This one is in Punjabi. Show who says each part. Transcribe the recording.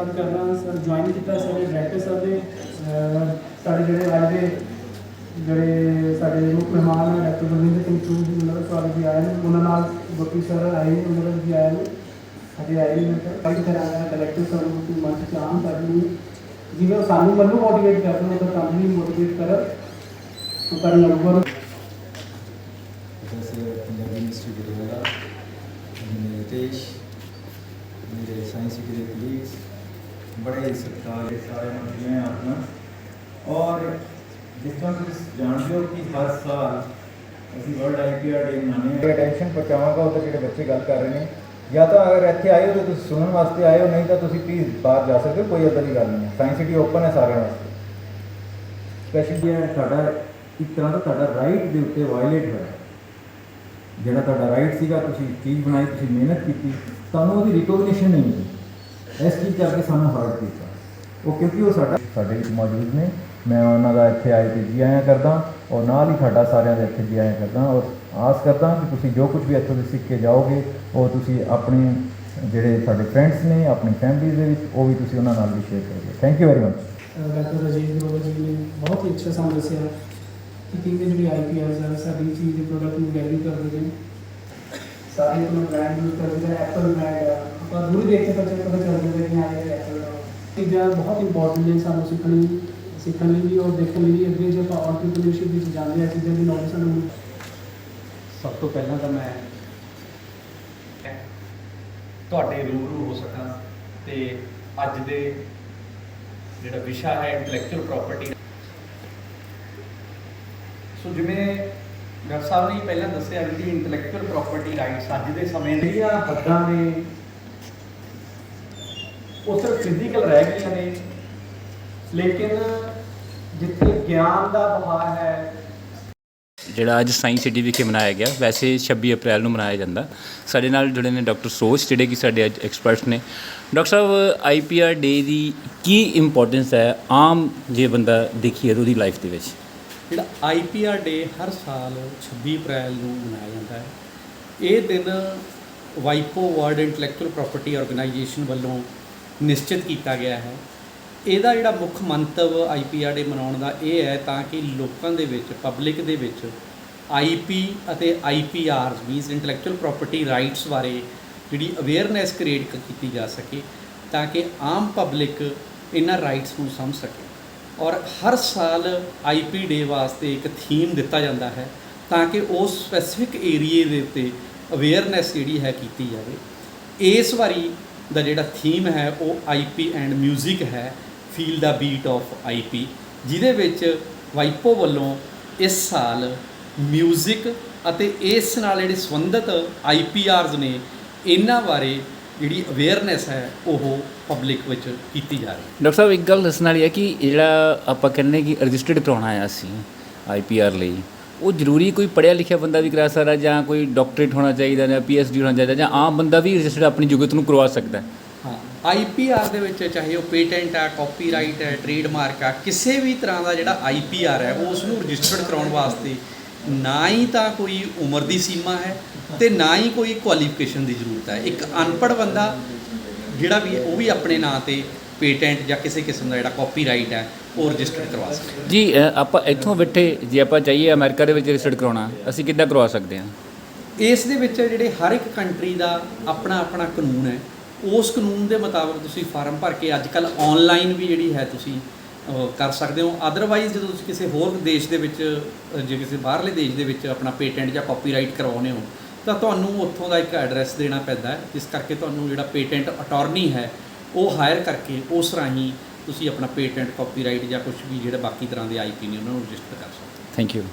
Speaker 1: ਧੰਨਵਾਦ ਕਰਦਾ ਸਰ ਜੁਆਇਨ ਕੀਤਾ ਸਾਡੇ ਡਾਇਰੈਕਟਰ ਸਾਹਿਬ ਨੇ ਅਹ ਸਾਡੇ ਜਿਹੜੇ ਅੱਜ ਦੇ ਜਿਹੜੇ ਸਾਡੇ ਮੁੱਖ ਮਹਿਮਾਨ ਹੈ ਡਾਕਟਰ ਬਲਵਿੰਦਰ ਸਿੰਘ ਚੂਹ ਜੀ ਉਹਨਾਂ ਦਾ ਸਵਾਗਤ ਵੀ ਆਏ ਨੇ ਉਹਨਾਂ ਨਾਲ ਗੁਰਪ੍ਰੀਤ ਸਰ ਆਏ ਨੇ ਉਹਨਾਂ ਦਾ ਵੀ ਆਏ ਨੇ ਅਜੇ ਆਏ ਨੇ ਕਾਈ ਤਰ੍ਹਾਂ ਦਾ ਕਲੈਕਟਿਵ ਸਾਨੂੰ ਕੋਈ ਮੰਚ ਚ ਆਮ ਕਰਨੀ ਜਿਵੇਂ ਉਹ ਸਾਨੂੰ ਮੈਨੂੰ ਮੋਟੀਵੇਟ ਕਰਦੇ ਨੇ ਤਾਂ ਕੰਮ ਵੀ ਮੋਟੀਵੇਟ ਕਰ ਉਹ ਕਰਨ ਲੱਗੂਗਾ
Speaker 2: professor पंजाबी यूनिवर्सिटी गुरुवारा मेरे रितेश मेरे साइंस के कलीग्स ਬੜੇ ਹੀ ਸਤਿਕਾਰ ਹੈ ਸਾਰਿਆਂ ਨੂੰ ਆਪਣਾ। ਔਰ ਜਿਸ ਤਰ੍ਹਾਂ ਤੁਸੀਂ ਜਾਣਦੇ ਹੋ ਕਿ ਹਰ ਸਾਲ ਅਸੀਂ ਵਰਲਡ ਆਈਪੀਆਰ ਡੇ ਮਨਾਉਂਦੇ ਹਾਂ। ਅਟੈਂਸ਼ਨ ਪਹੁੰਚਾਵਾਂਗਾ ਉਹ ਤਾਂ ਜਿਹੜੇ ਬੱਚੇ ਗੱਲ ਕਰ ਰਹੇ ਨੇ। ਜਾਂ ਤਾਂ ਅਗਰ ਇੱਥੇ ਆਏ ਹੋ ਤਾਂ ਤੁਸੀਂ ਸੁਣਨ ਵਾਸਤੇ ਆਏ ਹੋ ਨਹੀਂ ਤਾਂ ਤੁਸੀਂ ਪਲੀਜ਼ ਬਾਹਰ ਜਾ ਸਕਦੇ ਹੋ ਕੋਈ ਅਦਰ ਦੀ ਗੱਲ ਨਹੀਂ ਸਾਇੰਸ ਸਿਟੀ ਓਪਨ ਹੈ ਸਾਰਿਆਂ ਵਾਸਤੇ। ਸਪੈਸ਼ਲ ਜਿਹੜਾ ਤੁਹਾਡਾ ਇੱਕ ਤਰ੍ਹਾਂ ਦਾ ਤੁਹਾਡਾ ਰਾਈਟ ਦੇ ਉੱਤੇ ਵਾਇਲੇਟ ਹੋਇਆ। ਜਿਹੜਾ ਤੁਹਾਡਾ ਰਾਈਟ ਸੀਗਾ ਤੁਸੀਂ ਚੀਜ਼ ਬਣਾਈ ਤੁਸੀਂ ਮਿਹਨਤ ਕੀਤੀ ਤੁਹਾਨੂੰ ਉਹਦੀ ਰਿਕੋਗਨੀਸ਼ਨ ਨਹੀਂ ਮਿਲੀ। ਇਸ ਚੀਜ਼ ਕਰਕੇ ਸਾਨੂੰ ਹਰਟ ਕੀਤਾ। ਉਹ ਕਿਉਂਕਿ ਉਹ ਸਾਡਾ ਸਾਡੇ ਵਿੱਚ ਮੌਜੂਦ ਨੇ। ਮੈਂ ਉਹਨਾਂ ਦਾ ਇੱਥੇ ਆਏ ਤੇ ਜੀ ਆਇਆਂ ਕਰਦਾ। ਔਰ ਨਾਲ ਹੀ ਤੁਹਾਡਾ ਸਾਰਿਆਂ ਦੇ ਇੱਥੇ ਜੀ ਆਇਆਂ ਕਰਦਾ। ਔਰ ਆਸ ਕਰਦਾ ਕਿ ਤੁਸੀਂ ਜੋ ਕੁਝ ਵੀ ਇੱਥੋਂ ਦੇ ਸਿੱਖ ਕੇ ਜਾਓਗੇ, ਉਹ ਤੁਸੀਂ ਆਪਣੇ ਜਿਹੜੇ ਸਾਡੇ ਫਰੈਂਡਸ ਨੇ, ਆਪਣੀ ਫੈਮਿਲੀ ਦੇ ਵਿੱਚ, ਉਹ ਵੀ ਤੁਸੀਂ ਉਹਨਾਂ ਨਾਲ ਵੀ ਸ਼ੇਅਰ ਕਰੋਗੇ। Thank you very much
Speaker 1: doctor Rajesh Grover ji ਨੇ ਬਹੁਤ ਹੀ ਅੱਛਾ ਸਾਨੂੰ ਦੱਸਿਆ ਕਿ ਕਿਵੇਂ ਜਿਹੜੀ ਆਈਪੀਐਸ ਹੈ ਸਾਡੀ ਚੀਜ਼ ਦੇ ਪ੍ਰੋਡਕਟ ਨੂੰ ਵੈਲਿਊ ਕਰਦੇ ਨੇ। ਸਾਰੇ ਆਪਣਾ ਬ੍ਰਾਂਡ ਯੂਜ਼ ਕਰਦੇ ਨੇ ਐਪਲ ਬ੍ਰਾਂਡ ਹੈ ਆਪਾਂ ਦੂਰ ਦੇਖ ਕੇ ਪਤਾ ਪਤਾ ਚੱਲ ਜਾਂਦਾ ਕਿ ਹਾਂ ਇਹ ਚੀਜ਼ਾਂ ਬਹੁਤ ਇੰਪੋਰਟੈਂਟ ਨੇ ਸਾਨੂੰ ਸਿੱਖਣੀ ਸਿੱਖਣ ਲਈ ਵੀ ਔਰ ਦੇਖਣ ਲਈ ਵੀ। ਅੱਗੇ ਜੇ ਆਪਾਂ ਆਂਟਰਪ੍ਰੀਨਿਓਰਸ਼ਿਪ ਵਿੱਚ ਜਾਂਦੇ ਆ ਚੀਜ਼ਾਂ ਦੀ ਨੌਲੇਜ ਸਾਨੂੰ
Speaker 3: ਸਭ ਤੋਂ ਪਹਿਲਾਂ ਤਾਂ ਮੈਂ ਤੁਹਾਡੇ ਰੂਬਰੂ ਹੋ ਸਕਾਂ ਤੇ ਅੱਜ ਦੇ ਜਿਹੜਾ ਵਿਸ਼ਾ ਹੈ ਇੰਟੈਲੈਕਚੁਅਲ ਪ੍ਰਾਪਰਟੀ ਸੋ ਜਿਵੇਂ ਡਾਕਟਰ ਸਾਹਿਬ ਨੇ ਪਹਿਲਾਂ ਦੱਸਿਆ ਵੀ ਇੰਟੈਲੈਕਚੁਅਲ ਪ੍ਰਾਪਰਟੀ ਰਾਈਟਸ ਅੱਜ ਦੇ ਸਮੇਂ ਦੀਆਂ ਹੱਦਾਂ ਨੇ ਉਹ ਸਿਰਫ ਫਿਜ਼ੀਕਲ ਰਹਿ ਗਈਆਂ ਨੇ। ਲੇਕਿਨ ਜਿੱਥੇ ਗਿਆਨ ਦਾ ਵਹਾਅ ਹੈ
Speaker 4: ਜਿਹੜਾ ਅੱਜ ਸਾਇੰਸ ਸਿਟੀ ਵਿਖੇ ਮਨਾਇਆ ਗਿਆ ਵੈਸੇ 26 ਅਪ੍ਰੈਲ ਨੂੰ ਮਨਾਇਆ ਜਾਂਦਾ। ਸਾਡੇ ਨਾਲ ਜੁੜੇ ਨੇ ਡਾਕਟਰ ਸੋਚ ਜਿਹੜੇ ਕਿ ਸਾਡੇ ਅੱਜ ਐਕਸਪਰਟਸ ਨੇ। ਡਾਕਟਰ ਸਾਹਿਬ ਆਈਪੀਆਰ ਡੇ ਦੀ ਕੀ ਇੰਪੋਰਟੈਂਸ ਹੈ ਆਮ ਜੇ ਬੰਦਾ ਦੇਖੀਏ ਉਹਦੀ ਲਾਈਫ ਦੇ ਵਿੱਚ?
Speaker 5: ਜਿਹੜਾ ਆਈਪੀਆਰ ਡੇ ਹਰ ਸਾਲ 26 ਅਪ੍ਰੈਲ ਨੂੰ ਮਨਾਇਆ ਜਾਂਦਾ ਹੈ। ਇਹ ਦਿਨ ਵਾਈਪੋ ਵਰਲਡ ਇੰਟੈਲੈਕਚੁਅਲ ਪ੍ਰਾਪਰਟੀ ਆਰਗੇਨਾਈਜੇਸ਼ਨ ਵੱਲੋਂ ਨਿਸ਼ਚਿਤ ਕੀਤਾ ਗਿਆ ਹੈ। ਇਹਦਾ ਜਿਹੜਾ ਮੁੱਖ ਮੰਤਵ ਆਈਪੀਆਰ ਡੇ ਮਨਾਉਣ ਦਾ ਇਹ ਹੈ ਤਾਂ ਕਿ ਲੋਕਾਂ ਦੇ ਵਿੱਚ ਪਬਲਿਕ ਦੇ ਵਿੱਚ ਆਈਪੀ ਅਤੇ IPR means intellectual property rights ਬਾਰੇ ਜਿਹੜੀ ਅਵੇਅਰਨੈਸ ਕ੍ਰੀਏਟ ਕੀਤੀ ਜਾ ਸਕੇ ਤਾਂ ਕਿ ਆਮ ਪਬਲਿਕ ਇਹਨਾਂ ਰਾਈਟਸ ਨੂੰ ਸਮਝ ਸਕੇ। ਔਰ ਹਰ ਸਾਲ ਆਈਪੀ ਡੇ ਵਾਸਤੇ ਇੱਕ ਥੀਮ ਦਿੱਤਾ ਜਾਂਦਾ ਹੈ ਤਾਂ ਕਿ ਉਸ ਸਪੈਸੀਫਿਕ ਏਰੀਏ ਦੇ ਉੱਤੇ ਅਵੇਅਰਨੈਸ ਜਿਹੜੀ ਹੈ ਕੀਤੀ ਜਾਵੇ। ਇਸ ਵਾਰੀ ਦਾ ਜਿਹੜਾ ਥੀਮ ਹੈ ਉਹ ਆਈਪੀ ਐਂਡ 뮤직 ਹੈ ਫੀਲ ਦਾ ਬੀਟ ਆਫ ਆਈਪੀ ਜਿਹਦੇ ਵਿੱਚ ਵਾਈਪੋ ਵੱਲੋਂ ਇਸ ਸਾਲ 뮤직 ਅਤੇ ਇਸ ਨਾਲ ਜਿਹੜੇ ਸੰਬੰਧਿਤ ਆਈਪੀਆਰਸ ਨੇ ਇਹਨਾਂ ਬਾਰੇ ਜਿਹੜੀ ਅਵੇਅਰਨੈਸ ਹੈ ਉਹ ਪਬਲਿਕ ਵਿੱਚ ਕੀਤੀ ਜਾ ਰਹੀ ਹੈ
Speaker 4: ਡਾਕਟਰ ਸਾਹਿਬ ਇੱਕ ਗੱਲ ਦੱਸਣ ਵਾਲੀ ਹੈ ਕਿ ਜਿਹੜਾ ਆਪਾਂ ਕਹਿੰਦੇ ਕਿ ਰਜਿਸਟਰਡ ਕਰਾਉਣਾ ਆ ਅਸੀਂ ਆਈਪੀਆਰ ਲਈ ਉਹ ਜ਼ਰੂਰੀ ਕੋਈ ਪੜ੍ਹਿਆ ਲਿਖਿਆ ਬੰਦਾ ਵੀ ਕਰਾ ਸਕਦਾ ਜਾਂ ਕੋਈ ਡਾਕਟਰੇਟ ਹੋਣਾ ਚਾਹੀਦਾ ਜਾਂ ਪੀਐਚਡੀ ਹੋਣਾ ਚਾਹੀਦਾ ਜਾਂ ਆਮ ਬੰਦਾ ਵੀ ਰਜਿਸਟਰਡ ਆਪਣੀ ਯੋਗਤ ਨੂੰ ਕਰਵਾ ਸਕਦਾ ਹੈ।
Speaker 5: ਹਾਂ ਆਈਪੀਆਰ ਦੇ ਵਿੱਚ ਚਾਹੇ ਉਹ ਪੇਟੈਂਟ ਆ ਕਾਪੀਰਾਈਟ ਹੈ ਟ੍ਰੇਡਮਾਰਕ ਆ, ਕਿਸੇ ਵੀ ਤਰ੍ਹਾਂ ਦਾ ਜਿਹੜਾ ਆਈਪੀਆਰ ਹੈ ਉਸ ਨੂੰ ਰਜਿਸਟਰਡ ਕਰਾਉਣ ਵਾਸਤੇ ਨਾ ਹੀ ਤਾਂ ਕੋਈ ਉਮਰ ਦੀ ਸੀਮਾ ਹੈ ਤੇ ਨਾ ਹੀ ਕੋਈ ਕੁਆਲੀਫਿਕੇਸ਼ਨ ਦੀ ਜ਼ਰੂਰਤ ਹੈ। ਇੱਕ ਅਨਪੜ੍ਹ ਬੰਦਾ ਜਿਹੜਾ ਵੀ ਉਹ ਵੀ ਆਪਣੇ ਨਾਂ ਤੇ ਪੇਟੈਂਟ ਜਾਂ ਕਿਸੇ ਕਿਸਮ ਦਾ ਜਿਹੜਾ ਕਾਪੀਰਾਈਟ ਹੈ ਉਹ ਰਜਿਸਟਰਡ ਕਰਵਾ ਸਕਦਾ
Speaker 4: ਜੀ ਅ, ਆਪਾਂ ਇੱਥੋਂ ਬੈਠੇ ਜੇ ਆਪਾਂ ਚਾਹੀਏ ਅਮਰੀਕਾ ਦੇ ਵਿੱਚ ਰਜਿਸਟਰਡ ਕਰਾਉਣਾ ਅਸੀਂ ਕਿੱਦਾਂ ਕਰਵਾ ਸਕਦੇ ਹਾਂ?
Speaker 5: ਇਸ ਦੇ ਵਿੱਚ ਜਿਹੜੇ ਹਰ ਇੱਕ ਕੰਟਰੀ ਦਾ ਆਪਣਾ ਆਪਣਾ ਕਾਨੂੰਨ ਹੈ ਉਸ ਕਾਨੂੰਨ ਦੇ ਮੁਤਾਬਕ ਤੁਸੀਂ ਫਾਰਮ ਭਰ ਕੇ ਅੱਜ ਕੱਲ ਆਨਲਾਈਨ ਵੀ ਜਿਹੜੀ ਹੈ ਤੁਸੀਂ ਅਹ, ਕਰ ਸਕਦੇ ਹੋ। ਅਦਰਵਾਈਜ਼ ਜਦੋਂ ਤੁਸੀਂ ਕਿਸੇ ਹੋਰ ਦੇਸ਼ ਦੇ ਵਿੱਚ ਅਹ, ਜੇ ਕਿਸੇ ਬਾਹਰਲੇ ਦੇਸ਼ ਦੇ ਵਿੱਚ ਆਪਣਾ ਪੇਟੈਂਟ ਜਾਂ ਕਾਪੀਰਾਈਟ ਕਰਵਾਉਨੇ ਹੋ ਤਾਂ ਤੁਹਾਨੂੰ ਉੱਥੋਂ ਦਾ ਇੱਕ ਐਡਰੈਸ ਦੇਣਾ ਪੈਂਦਾ ਹੈ ਜਿਸ ਕਰਕੇ ਤੁਹਾਨੂੰ ਜਿਹੜਾ ਪੇਟੈਂਟ ਅਟਾਰਨੀ ਹੈ ਉਹ ਹਾਇਰ ਕਰਕੇ ਉਸ ਰਾਹੀਂ ਤੁਸੀਂ ਆਪਣਾ ਪੇਟੈਂਟ ਕਾਪੀਰਾਈਟ ਜਾਂ ਕੁਝ ਵੀ ਜਿਹੜੇ ਬਾਕੀ ਤਰ੍ਹਾਂ ਦੇ ਆਈਪੀ ਨੇ ਉਹਨਾਂ ਨੂੰ ਰਜਿਸਟਰ ਕਰ ਸਕਦੇ ਹੋ।
Speaker 4: Thank you